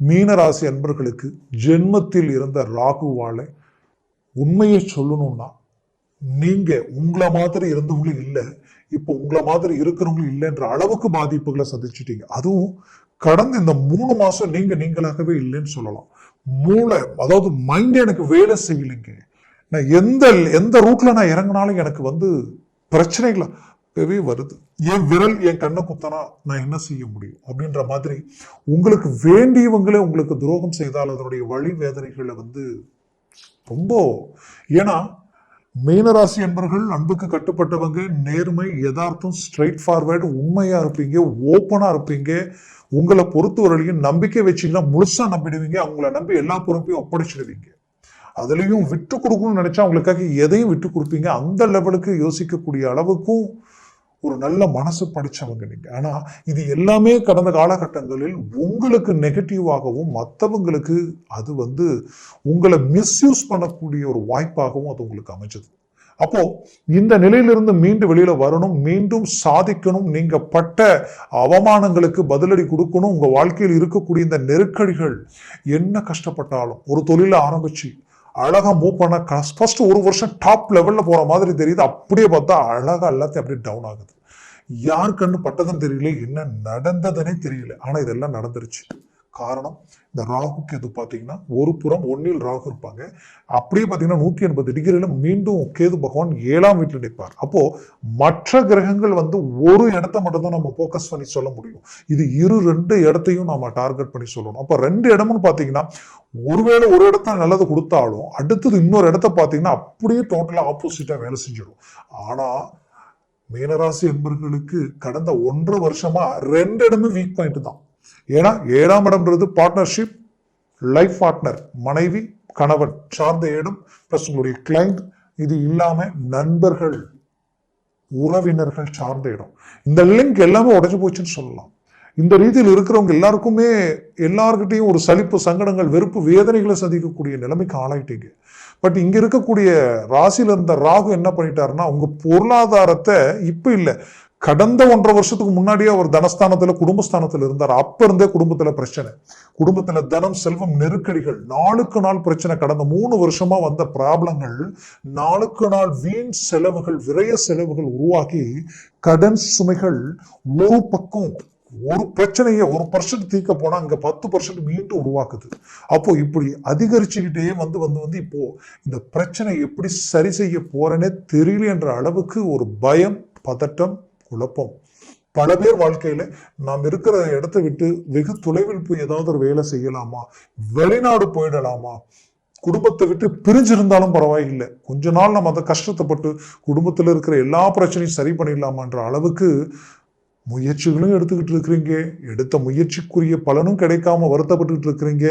மீனராசி அன்பர்களுக்கு ஜென்மத்தில் இருந்த ராகுவால உண்மையை சொல்லணும்னா நீங்க உங்களை மாதிரி இருந்தவங்களும் இல்லை இப்போ உங்களை மாதிரி இருக்கிறவங்களும் இல்லைன்ற அளவுக்கு பாதிப்புகளை சந்திச்சிட்டீங்க. அதுவும் கடந்த இந்த மூணு மாசம் நீங்க நீங்களாகவே இல்லைன்னு சொல்லலாம். மூளை அதாவது மைண்ட் எனக்கு வேலை செய்யலைங்க. நான் எந்த எந்த ரூட்ல நான் இறங்கினாலும் எனக்கு வந்து பிரச்சனைகளாகவே வருது. என் விரல் என் கண்ணை குத்தனா நான் என்ன செய்ய முடியும்? அப்படின்ற மாதிரி உங்களுக்கு வேண்டியவங்களே உங்களுக்கு துரோகம் செய்தால் அதனுடைய வழி வேதனைகளை வந்து ரொம்ப ஏன்னா மீனராசி என்பர்கள் அன்புக்கு கட்டுப்பட்டவங்க நேர்மை யதார்த்தம் ஸ்ட்ரைட் ஃபார்வேர்டு உண்மையாக இருப்பீங்க ஓப்பனாக இருப்பீங்க உங்களை பொறுத்தவரையிலையும் நம்பிக்கை வச்சிங்கன்னா முழுசாக நம்பிடுவீங்க அவங்கள நம்பி எல்லா பொறுப்பையும் ஒப்படைச்சிடுவீங்க. அதுலேயும் விட்டு கொடுக்கணும்னு நினச்சா அவங்களுக்காக எதையும் விட்டு கொடுப்பீங்க. அந்த லெவலுக்கு யோசிக்கக்கூடிய அளவுக்கும் ஒரு நல்ல மனசு படிச்சவங்க நீங்க. ஆனா இது எல்லாமே கடந்த காலகட்டங்களில் உங்களுக்கு நெகட்டிவாகவும் மற்றவங்களுக்கு அது வந்து உங்களை மிஸ்யூஸ் பண்ணக்கூடிய ஒரு வாய்ப்பாகவும் அது உங்களுக்கு அமைஞ்சது. அப்போ இந்த நிலையிலிருந்து மீண்டும் வெளியில வரணும் மீண்டும் சாதிக்கணும் நீங்க பட்ட அவமானங்களுக்கு பதிலடி கொடுக்கணும் உங்க வாழ்க்கையில் இருக்கக்கூடிய இந்த நெருக்கடிகள் என்ன கஷ்டப்பட்டாலும் ஒரு தொழிலை ஆரம்பிச்சு அழகாக மூவ் பண்ண ஃபஸ்ட்டு ஒரு வருஷம் டாப் லெவலில் போகிற மாதிரி தெரியுது. அப்படியே பார்த்தா அழகாக எல்லாத்தையும் அப்படியே டவுன் ஆகுது. யார் கண்ணு பட்டதுன்னு தெரியல என்ன நடந்ததுன்னே தெரியல. ஆனால் இதெல்லாம் நடந்துருச்சு. காரணம் இந்த ராகு கேது பார்த்தீங்கன்னா ஒரு புறம் ஒன்னில் ராகு இருப்பாங்க. அப்படியே பார்த்தீங்கன்னா நூற்றி எண்பது டிகிரியில் மீண்டும் கேது பகவான் ஏழாம் வீட்டில் நிற்பார். அப்போது மற்ற கிரகங்கள் வந்து ஒரு இடத்த மட்டும்தான் நம்ம ஃபோக்கஸ் பண்ணி சொல்ல முடியும். இது இரு ரெண்டு இடத்தையும் நம்ம டார்கெட் பண்ணி சொல்லணும். அப்போ ரெண்டு இடம்னு பார்த்தீங்கன்னா ஒருவேளை ஒரு இடத்த நல்லது கொடுத்தாலும் அடுத்தது இன்னொரு இடத்த பார்த்தீங்கன்னா அப்படியே டோட்டலாக ஆப்போசிட்டாக வேலை செஞ்சிடும். ஆனால் மீனராசி என்பர்களுக்கு கடந்த ஒன்றரை வருஷமா ரெண்டு இடமும் வீக் பாயிண்ட் தான். ஏன்னா ஏழாம் இடம்ன்றது பார்ட்னர்ஷிப் லைஃப் பார்ட்னர் மனைவி கணவன் சார்ந்த இடம் ப்ளஸ் உங்களுடைய கிளைண்ட் இது இல்லாமல் நண்பர்கள் உறவினர்கள் சார்ந்த இடம். இந்த லிங்க் எல்லாமே உடஞ்சு போச்சுன்னு சொல்லலாம். இந்த ரீதியில் இருக்கிறவங்க எல்லாருக்குமே எல்லார்கிட்டையும் ஒரு சலிப்பு சங்கடங்கள் வெறுப்பு வேதனைகளை சந்திக்கக்கூடிய நிலைமைக்கு ஆளாயிட்டீங்க. பட் இங்கே இருக்கக்கூடிய ராசியில் இருந்த ராகு என்ன பண்ணிட்டாருன்னா உங்கள் பொருளாதாரத்தை இப்போ இல்லை கடந்த ஒன்றரை வருஷத்துக்கு முன்னாடியே அவர் தனஸ்தானத்துல குடும்பஸ்தானத்துல இருந்தார். அப்ப இருந்தே குடும்பத்துல பிரச்சனை. குடும்பத்துல தனம் செல்வம் நெருக்கடிகள் நாளுக்கு நாள் பிரச்சனை. கடந்த மூணு வருஷமா வந்த ப்ராப்ளங்கள் நாளுக்கு நாள் வீண் செலவுகள் விரய செலவுகள் உருவாக்கி கடன் சுமைகள் ஒரு பக்கம் ஒரு பிரச்சனையை ஒரு பர்சன்ட் தீர்க்க போனா அங்க பத்து பர்சன்ட் மீண்டும் உருவாக்குது. அப்போ இப்படி அதிகரிச்சுக்கிட்டே வந்து வந்து வந்து இப்போ இந்த பிரச்சனை எப்படி சரி செய்ய போறேனே தெரியல என்ற அளவுக்கு ஒரு பயம் பதட்டம் குழப்பம். பல பேர் வாழ்க்கையில நாம் இருக்கிற இடத்தை விட்டு வெகு தொலைவில் போய் ஏதாவது ஒரு வேலை செய்யலாமா? வெளிநாடு போயிடலாமா? குடும்பத்தை விட்டு பிரிஞ்சிருந்தாலும் பரவாயில்லை. கொஞ்ச நாள் நம்ம அந்த கஷ்டத்தைப்பட்டு குடும்பத்தில் இருக்கிற எல்லா பிரச்சனையும் சரி பண்ணிடலாமான்ற அளவுக்கு முயற்சிகளும் எடுத்துக்கிட்டு இருக்கிறீங்க. எடுத்த முயற்சிக்குரிய பலனும் கிடைக்காம வருத்தப்பட்டுக்கிட்டு இருக்கிறீங்க.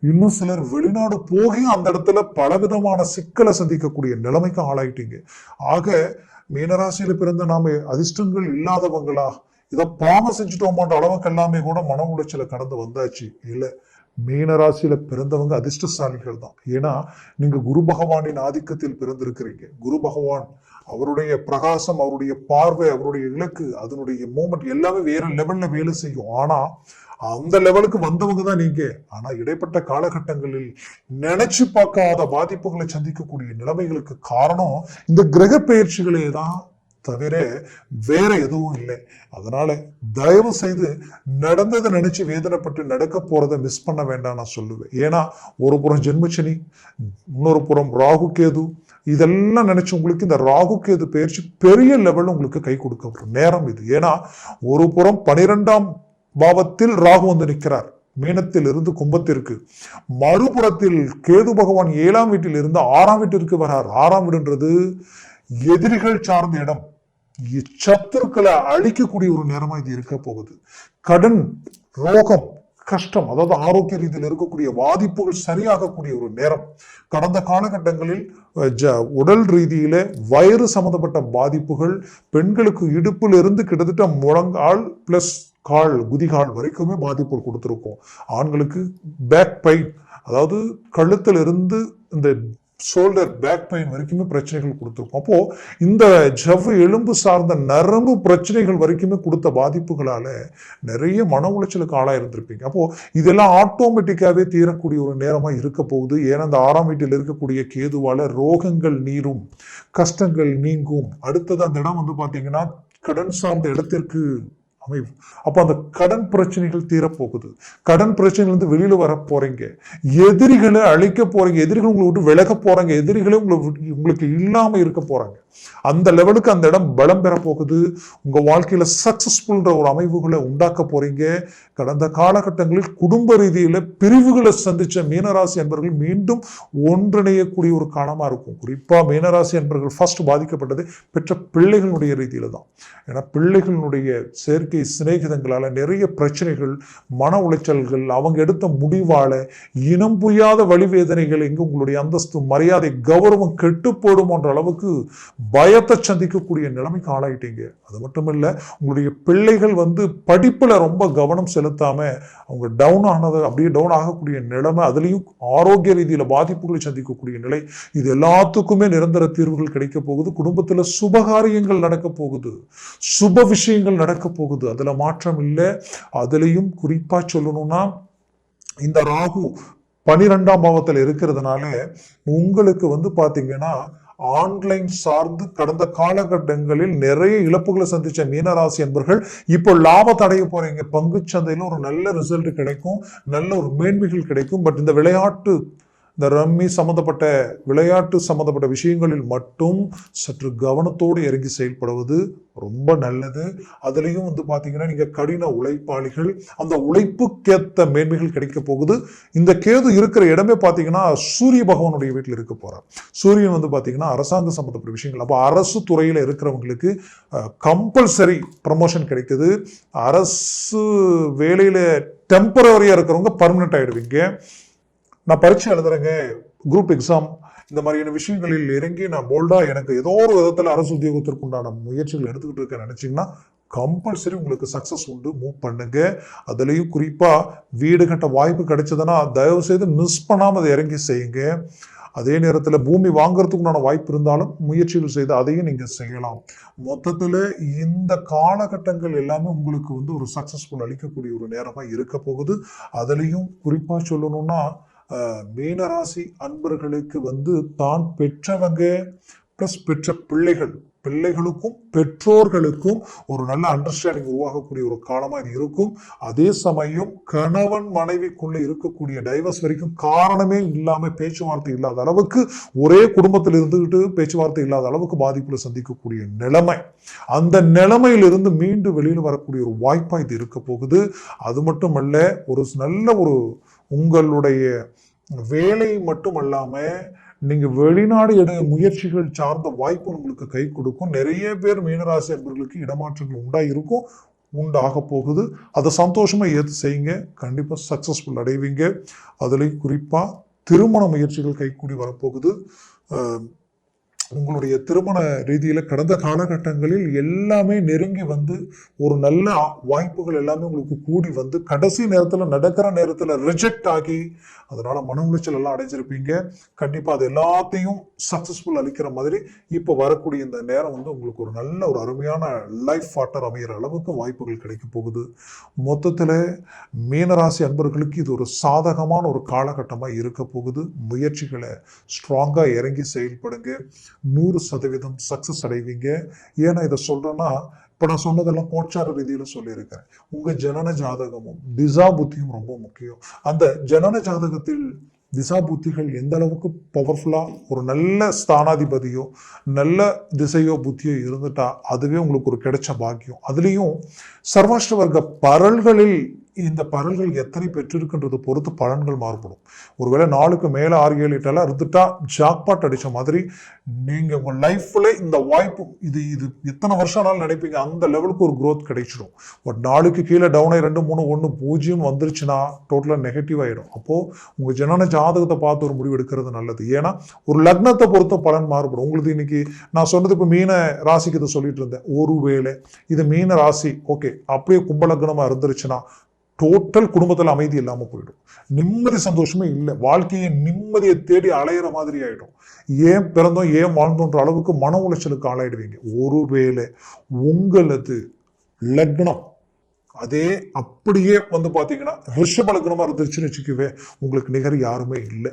இன்னும் சிலர் வெளிநாடு போகி அந்த இடத்துல பலவிதமான சிக்கலை சந்திக்கக்கூடிய நிலைமைக்கு ஆளாயிட்டீங்க. ஆக மீனராசியில பிறந்த நாம அதிர்ஷ்டங்கள் இல்லாதவங்களா? இதை பாவம் செஞ்சுட்டோமான்ற அளவுக்கு எல்லாமே கூட மன உளைச்சல கடந்து வந்தாச்சு. இல்லை மீனராசியில பிறந்தவங்க அதிர்ஷ்டசாலிகள் தான். ஏன்னா நீங்க குரு பகவானின் ஆதிக்கத்தில் பிறந்திருக்கிறீங்க. குரு பகவான் அவருடைய பிரகாசம் அவருடைய பார்வை அவருடைய இலக்கு அதனுடைய மூமெண்ட் எல்லாமே வேற லெவல்ல வேலை செய்யும். ஆனா அந்த லெவலுக்கு வந்தவங்க தான் நீங்க. ஆனா இடைப்பட்ட காலகட்டங்களில் நினைச்சு பார்க்காத பாதிப்புகளை சந்திக்கக்கூடிய நிலைமைகளுக்கு காரணம் இந்த கிரக பயிற்சிகளே தான் தவிர வேற எதுவும் இல்லை. அதனால தயவு செய்து நடந்ததை நினைச்சு வேதனைப்பட்டு நடக்க போறதை மிஸ் பண்ண வேண்டாம் நான் சொல்லுவேன். ஏன்னா ஒரு புறம் ஜென்மச்சனி இன்னொரு புறம் ராகு கேது. இதெல்லாம் நினைச்சு உங்களுக்கு இந்த ராகு கேது பயிற்சி பெரிய லெவல்ல உங்களுக்கு கை கொடுக்க நேரம் இது. ஏன்னா ஒரு புறம் பனிரெண்டாம் பாவத்தில் ராகு வந்து நிற்கிறார். மீனத்தில் இருந்து கும்பத்திற்கு. மறுபுறத்தில் கேது பகவான் ஏழாம் வீட்டில் இருந்து ஆறாம் வீட்டிற்கு வரார். ஆறாம் வீடுன்றது எதிரிகள் சார்ந்த இடம். சத்துருக்களை அழிக்கக்கூடிய ஒரு நேரமா இது இருக்க போகுது. கடன் ரோகம் கஷ்டம் அதாவது ஆரோக்கிய ரீதியில் இருக்கக்கூடிய பாதிப்புகள் சரியாகக்கூடிய ஒரு நேரம். கடந்த காலகட்டங்களில் ஜ- உடல் ரீதியில வயிறு சம்பந்தப்பட்ட பாதிப்புகள் பெண்களுக்கு இடுப்புல இருந்து கிட்டத்தட்ட முழங்கால் பிளஸ் கால் குதிகால் வரைக்குமே பாதிப்புகள் கொடுத்துருக்கோம். ஆண்களுக்கு பேக் பெயின் அதாவது கழுத்தில் இருந்து இந்த ஷோல்டர் பேக் பெயின் வரைக்குமே பிரச்சனைகள் கொடுத்துருக்கும். அப்போ இந்த ஜவ்வு எலும்பு சார்ந்த நரம்பு பிரச்சனைகள் வரைக்குமே கொடுத்த பாதிப்புகளால நிறைய மன உளைச்சலுக்கு ஆளாக இருந்திருப்பீங்க. அப்போ இதெல்லாம் ஆட்டோமேட்டிக்காவே தீரக்கூடிய ஒரு நேரமாக இருக்க போகுது. ஏன்னா அந்த ஆறாம் வீட்டில் இருக்கக்கூடிய கேதுவால ரோகங்கள் நீரும் கஷ்டங்கள் நீங்கும். அடுத்தது அந்த இடம் வந்து பார்த்தீங்கன்னா கடன் சார்ந்த இடத்திற்கு அமையும். அப்போ அந்த கடன் பிரச்சனைகள் தீரப்போகுது. கடன் பிரச்சனைகள்லேருந்து வெளியில் வர போறீங்க. எதிரிகளை அழிக்க போறீங்க. எதிரிகள் உங்களை விட்டு விலக போறாங்க. எதிரிகளே உங்களை உங்களுக்கு இல்லாமல் இருக்க போறாங்க. அந்த லெவலுக்கு அந்த இடம் பலம் பெற போகுது. உங்க வாழ்க்கையில சக்ஸஸ்ஃபுல்ன்ற ஒரு அமைவுகளை உண்டாக்க போறீங்க. கடந்த காலகட்டங்களில் குடும்ப ரீதியில் பிரிவுகளை சந்திச்ச மீனராசி என்பவர்கள் மீண்டும் ஒன்றிணையக்கூடிய ஒரு காலமாக இருக்கும். குறிப்பா மீனராசி என்பவர்கள் ஃபர்ஸ்ட் பாதிக்கப்பட்டது பெற்ற பிள்ளைகளுடைய ரீதியில தான். ஏன்னா பிள்ளைகளுடைய செயற்கை சிநேகிதங்களால் நிறைய பிரச்சனைகள் மன உளைச்சல்கள் அவங்க எடுத்த முடிவால் இனம் புரியாத வழிவேதனைகள் எங்கே உங்களுடைய அந்தஸ்து மரியாதை கௌரவம் கெட்டு போடுமோன்ற அளவுக்கு பயத்தை சந்திக்கக்கூடிய நிலைமைக்கு ஆளாயிட்டீங்க. அது மட்டும் இல்லை உங்களுடைய பிள்ளைகள் வந்து படிப்பில் ரொம்ப கவனம் செலுத்தாம அவங்க டவுன் ஆனது அப்படியே டவுன் ஆகக்கூடிய நிலைமை அதுலேயும் ஆரோக்கிய ரீதியில் பாதிப்புகளை சந்திக்கக்கூடிய நிலை இது எல்லாத்துக்குமே நிரந்தர தீர்வுகள் கிடைக்க போகுது. குடும்பத்தில் சுபகாரியங்கள் நடக்க போகுது. சுப விஷயங்கள் நடக்க போகுது. அதில் மாற்றம் இல்லை. அதுலேயும் குறிப்பாக சொல்லணும்னா இந்த ராகு பனிரெண்டாம் பாவத்தில் இருக்கிறதுனால உங்களுக்கு வந்து பார்த்தீங்கன்னா ஆன்லைன் சார்ந்து கடந்த காலகட்டங்களில் நிறைய இழப்புகளை சந்திச்ச மீனராசி என்பர்கள் இப்போ லாபத்தை அடைய போறீங்க. பங்கு சந்தையில ஒரு நல்ல ரிசல்ட் கிடைக்கும் நல்ல ஒரு மேன்மைகள் கிடைக்கும். பட் இந்த விளையாட்டு இந்த ரம்மி சம்மந்தப்பட்ட விளையாட்டு சம்மந்தப்பட்ட விஷயங்களில் மட்டும் சற்று கவனத்தோடு இறங்கி செயல்படுவது ரொம்ப நல்லது. அதுலேயும் வந்து பார்த்தீங்கன்னா நீங்கள் கடின உழைப்பாளிகள் அந்த உழைப்புக்கேத்த மேன்மைகள் கிடைக்க போகுது. இந்த கேது இருக்கிற இடமே பார்த்தீங்கன்னா சூரிய பகவானுடைய வீட்டில் இருக்க போகிறார் சூரியன் வந்து பார்த்தீங்கன்னா அரசாங்க சம்மந்தப்பட்ட விஷயங்கள். அப்போ அரசு துறையில் இருக்கிறவங்களுக்கு கம்பல்சரி ப்ரமோஷன் கிடைக்குது. அரசு வேலையில் டெம்பரவரியாக இருக்கிறவங்க பர்மனெண்ட் ஆகிடுவீங்க நான் பரீட்சை எழுதுறேங்க குரூப் எக்ஸாம் இந்த மாதிரியான விஷயங்களில் இறங்கி நான் போல்டாக எனக்கு ஏதோ ஒரு விதத்தில் அரசு உத்தியோகத்திற்கு உண்டான முயற்சிகள் எடுத்துக்கிட்டு இருக்கேன். நினச்சிங்கன்னா கம்பல்சரி உங்களுக்கு சக்ஸஸ் உண்டு. மூவ் பண்ணுங்க. அதுலேயும் குறிப்பாக வீடு கட்ட வாய்ப்பு கிடைச்சதுன்னா தயவு செய்து மிஸ் பண்ணாமல் அதை இறங்கி செய்யுங்க. அதே நேரத்தில் பூமி வாங்குறதுக்குண்டான வாய்ப்பு இருந்தாலும் முயற்சிகள் செய்து அதையும் நீங்கள் செய்யலாம். மொத்தத்தில் இந்த காலகட்டங்கள் எல்லாமே உங்களுக்கு வந்து ஒரு சக்ஸஸ்ஃபுல் அளிக்கக்கூடிய ஒரு நேரமாக இருக்க போகுது. அதுலேயும் குறிப்பாக சொல்லணும்னா மீனராசி அன்பர்களுக்கு வந்து தான் பெற்றவங்க ப்ளஸ் பெற்ற பிள்ளைகள். பிள்ளைகளுக்கும் பெற்றோர்களுக்கும் ஒரு நல்ல அண்டர்ஸ்டாண்டிங் உருவாகக்கூடிய ஒரு காலமாக இது இருக்கும். அதே சமயம் கணவன் மனைவிக்குள்ளே இருக்கக்கூடிய டைவர்ஸ் வரைக்கும் காரணமே இல்லாமல் பேச்சுவார்த்தை இல்லாத அளவுக்கு ஒரே குடும்பத்தில் இருந்துகிட்டு பேச்சுவார்த்தை இல்லாத அளவுக்கு பாதிப்பில் சந்திக்கக்கூடிய நிலைமை. அந்த நிலைமையிலிருந்து மீண்டும் வெளியில் வரக்கூடிய ஒரு வாய்ப்பாக இது இருக்க போகுது. அது மட்டுமல்ல ஒரு நல்ல ஒரு உங்களுடைய வேலை மட்டும் அல்லாமல் நீங்கள் வெளிநாடு இட முயற்சிகள் சார்ந்த வாய்ப்பு உங்களுக்கு கை கொடுக்கும். நிறைய பேர் மீனராசி அன்பர்களுக்கு இடமாற்றங்கள் உண்டாக இருக்கும் உண்டாக போகுது. அதை சந்தோஷமாக ஏற்று செய்யுங்க. கண்டிப்பாக சக்ஸஸ்ஃபுல் அடைவீங்க. அதுலேயும் குறிப்பாக திருமண முயற்சிகள் கைக்கூடி வரப்போகுது. உங்களுடைய திருமண ரீதியில் கடந்த காலகட்டங்களில் எல்லாமே நெருங்கி வந்து ஒரு நல்ல வாய்ப்புகள் எல்லாமே உங்களுக்கு கூடி வந்து கடைசி நேரத்தில் நடக்கிற நேரத்தில் ரிஜெக்ட் ஆகி அதனால் மன உளைச்சல் எல்லாம் அடைஞ்சிருப்பீங்க. கண்டிப்பாக அது எல்லாத்தையும் சக்ஸஸ்ஃபுல் அளிக்கிற மாதிரி இப்போ வரக்கூடிய இந்த நேரம் வந்து உங்களுக்கு ஒரு நல்ல ஒரு அருமையான லைஃப் பார்ட்னர் அமைகிற அளவுக்கு வாய்ப்புகள் கிடைக்க போகுது. மொத்தத்தில் மீனராசி அன்பர்களுக்கு இது ஒரு சாதகமான ஒரு காலகட்டமாக இருக்க போகுது. முயற்சிகளை ஸ்ட்ராங்காக இறங்கி செயல்படுங்க. நூறு சதவீதம் சக்ஸஸ் அடைவீங்க. ஏன்னா இதை சொல்றேன்னா இப்போ நான் சொன்னதெல்லாம் கோச்சார ரீதியில் சொல்லியிருக்கிறேன். உங்கள் ஜனன ஜாதகமும் திசா புத்தியும் ரொம்ப முக்கியம். அந்த ஜனன ஜாதகத்தில் திசா புத்திகள் எந்த அளவுக்கு பவர்ஃபுல்லாக ஒரு நல்ல ஸ்தானாதிபதியோ நல்ல திசையோ புத்தியோ இருந்துட்டா அதுவே உங்களுக்கு ஒரு கிடைச்ச பாக்கியம். அதுலேயும் சர்வாஷ்டவர்க்க பரல்களில் இந்த பரல்கள் எத்தனை பெற்றிருக்குன்றது பொறுத்து பலன்கள் மாறுபடும். ஒருவேளை நாளுக்கு மேலே ஆறு ஏழு எட்டெல்லாம் இருந்துட்டா ஜாக்பாட் அடித்த மாதிரி நீங்கள் உங்கள் லைஃப்பில் இந்த வாய்ப்பு இது இது எத்தனை வருஷம் ஆனாலும் நினைப்பீங்க அந்த லெவலுக்கு ஒரு க்ரோத் கிடைச்சிடும் பட் நாளுக்கு கீழே டவுனே ரெண்டு மூணு ஒன்று பூஜ்ஜியம் வந்துருச்சுன்னா டோட்டலாக நெகட்டிவ் ஆகிடும் அப்போது உங்கள் ஜனன ஜாதகத்தை பார்த்து ஒரு முடிவு எடுக்கிறது நல்லது. ஏன்னா ஒரு லக்னத்தை பொறுத்த பலன் மாறுபடும். உங்களுக்கு இன்னைக்கு நான் சொன்னது இப்போ மீன ராசிக்கு இதை சொல்லிட்டு இருந்தேன். ஒருவேளை இது மீன ராசி ஓகே அப்படியே கும்பலக்னமாக இருந்துருச்சுன்னா டோட்டல் குடும்பத்தில் அமைதி இல்லாமல் போயிடும். நிம்மதி சந்தோஷமே இல்லை. வாழ்க்கையை நிம்மதியை தேடி அலையிற மாதிரி ஆகிடும் ஏன் பிறந்தோம் ஏன் வாழ்ந்தோன்ற அளவுக்கு மன உளைச்சலுக்கு ஆளாயிடுவீங்க. ஒருவேளை உங்களது லக்னம் அதே அப்படியே வந்து பார்த்தீங்கன்னா ரிஷப லக்னமாக இருந்துச்சுன்னு வச்சுக்கவே உங்களுக்கு நிகர் யாருமே இல்லை.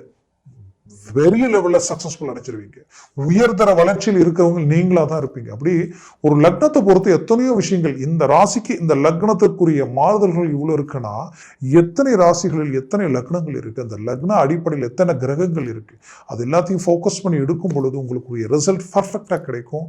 பெரிய லெவலில் சக்ஸஸ்ஃபுல் அடைச்சிருவீங்க உயர்தர வளர்ச்சியில் இருக்கிறவங்க நீங்களாக தான் இருப்பீங்க. அப்படி ஒரு லக்னத்தை பொறுத்து எத்தனையோ விஷயங்கள் இந்த ராசிக்கு இந்த லக்னத்திற்குரிய மாறுதல்கள் இவ்வளோ இருக்குன்னா எத்தனை ராசிகளில் எத்தனை லக்னங்கள் இருக்குது அந்த லக்ன அடிப்படையில் எத்தனை கிரகங்கள் இருக்குது அது எல்லாத்தையும் ஃபோக்கஸ் பண்ணி எடுக்கும் பொழுது உங்களுக்கு ரிசல்ட் பர்ஃபெக்டாக கிடைக்கும்.